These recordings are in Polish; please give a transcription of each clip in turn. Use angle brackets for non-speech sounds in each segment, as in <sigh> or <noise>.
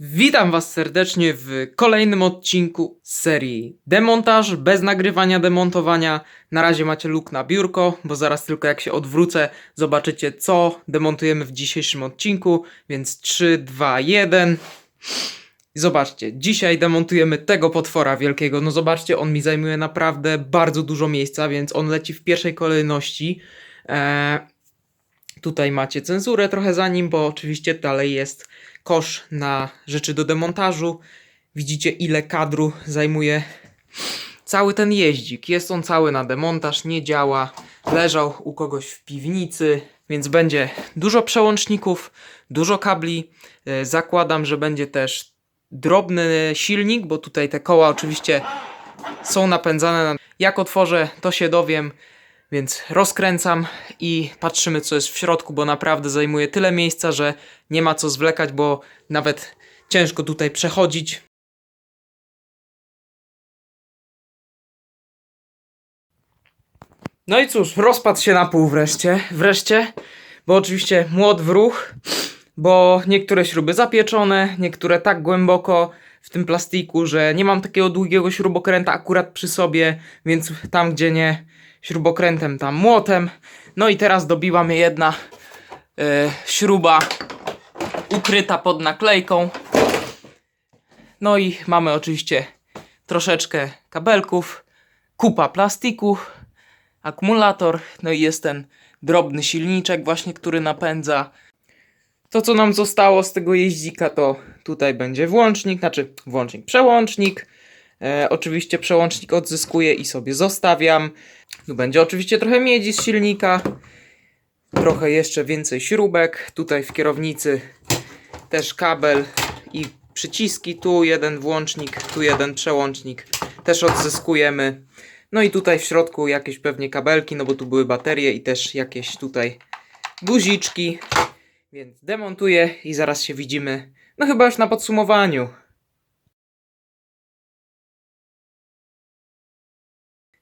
Witam Was serdecznie w kolejnym odcinku serii Demontaż bez nagrywania demontowania. Na razie macie luk na biurko, bo zaraz tylko jak się odwrócę, zobaczycie co demontujemy w dzisiejszym odcinku. Więc 3, 2, 1. I Zobaczcie, dzisiaj demontujemy tego potwora wielkiego. No zobaczcie, on mi zajmuje naprawdę bardzo dużo miejsca, więc on leci w pierwszej kolejności. Eee, tutaj macie cenzurę trochę za nim, bo oczywiście dalej jest kosz na rzeczy do demontażu. Widzicie, ile kadru zajmuje cały ten jeździk. Jest on cały na demontaż, nie działa. Leżał u kogoś w piwnicy, więc będzie dużo przełączników, dużo kabli. E, Zakładam, że będzie też drobny silnik, bo tutaj te koła oczywiście są napędzane. Na... Jak otworzę, to się dowiem. Więc rozkręcam i patrzymy, co jest w środku, bo naprawdę zajmuje tyle miejsca, że nie ma co zwlekać, bo nawet ciężko tutaj przechodzić. No i cóż, rozpadł się na pół wreszcie, wreszcie, bo oczywiście młot w ruch, bo niektóre śruby zapieczone, niektóre tak głęboko w tym plastiku, że nie mam takiego długiego śrubokręta akurat przy sobie, więc tam gdzie nie śrubokrętem, tam młotem. No i teraz dobiła mnie jedna e, śruba ukryta pod naklejką. No i mamy oczywiście troszeczkę kabelków, kupa plastików, akumulator, no i jest ten drobny silniczek właśnie, który napędza. To co nam zostało z tego jeździka to tutaj będzie włącznik, znaczy włącznik, przełącznik. E, oczywiście przełącznik odzyskuję i sobie zostawiam. Tu będzie oczywiście trochę miedzi z silnika, trochę jeszcze więcej śrubek. Tutaj w kierownicy też kabel i przyciski. Tu jeden włącznik, tu jeden przełącznik. Też odzyskujemy. No i tutaj w środku jakieś pewnie kabelki, no bo tu były baterie i też jakieś tutaj guziczki. Więc demontuję i zaraz się widzimy. No chyba już na podsumowaniu.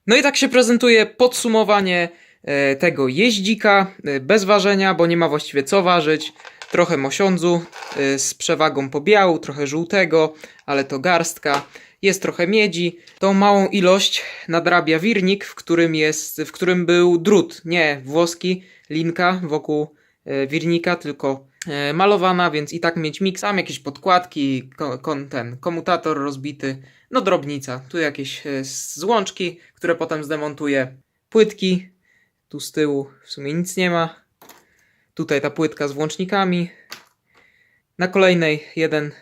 No i tak się prezentuje podsumowanie e, tego jeździka e, bez ważenia, bo nie ma właściwie co ważyć. Trochę mosiądzu e, z przewagą pobiału, trochę żółtego, ale to garstka. Jest trochę miedzi. Tą małą ilość nadrabia wirnik, w którym, jest, w którym był drut, nie włoski, linka wokół wirnika, tylko malowana, więc i tak mieć miks. Tam jakieś podkładki, ten komutator rozbity, no drobnica. Tu jakieś e, złączki, które potem zdemontuję. Płytki, tu z tyłu w sumie nic nie ma. Tutaj ta płytka z włącznikami. Na kolejnej jeden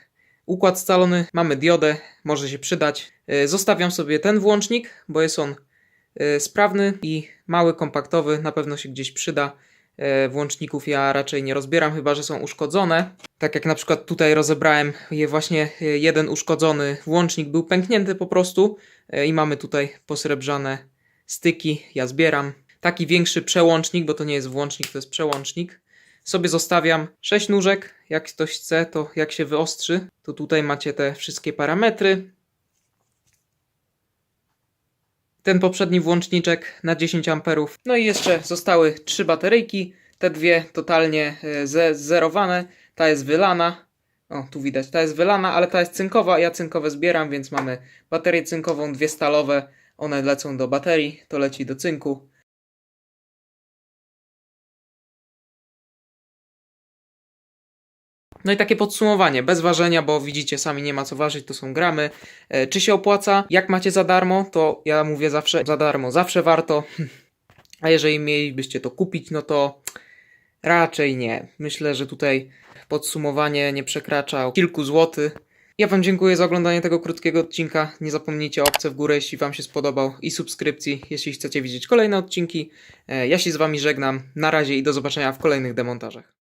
układ scalony. Mamy diodę, może się przydać. E, Zostawiam sobie ten włącznik, bo jest on e, sprawny i mały, kompaktowy. Na pewno się gdzieś przyda. E, Włączników ja raczej nie rozbieram, chyba że są uszkodzone. Tak jak na przykład tutaj rozebrałem je właśnie e, jeden uszkodzony włącznik był pęknięty po prostu e, i mamy tutaj posrebrzane styki. Ja zbieram. Taki większy przełącznik, bo to nie jest włącznik, to jest przełącznik. Sobie zostawiam 6 nóżek. Jak ktoś chce, to jak się wyostrzy, to tutaj macie te wszystkie parametry. Ten poprzedni włączniczek na 10 amperów. No i jeszcze zostały trzy bateryjki. Te dwie totalnie e, ze zerowane. Ta jest wylana. O, tu widać, ta jest wylana, ale ta jest cynkowa. Ja cynkowe zbieram, więc mamy baterię cynkową, dwie stalowe. One lecą do baterii, to leci do cynku. No i takie podsumowanie, bez ważenia, bo widzicie, sami nie ma co ważyć, to są gramy. E, czy się opłaca? Jak macie za darmo, to ja mówię zawsze za darmo, zawsze warto. <laughs> A jeżeli mielibyście to kupić, no to raczej nie. Myślę, że tutaj podsumowanie nie przekracza kilku złotych. Ja Wam dziękuję za oglądanie tego krótkiego odcinka. Nie zapomnijcie o w górę, jeśli Wam się spodobał i subskrypcji, jeśli chcecie widzieć kolejne odcinki. E, Ja się z Wami żegnam. Na razie i do zobaczenia w kolejnych demontażach.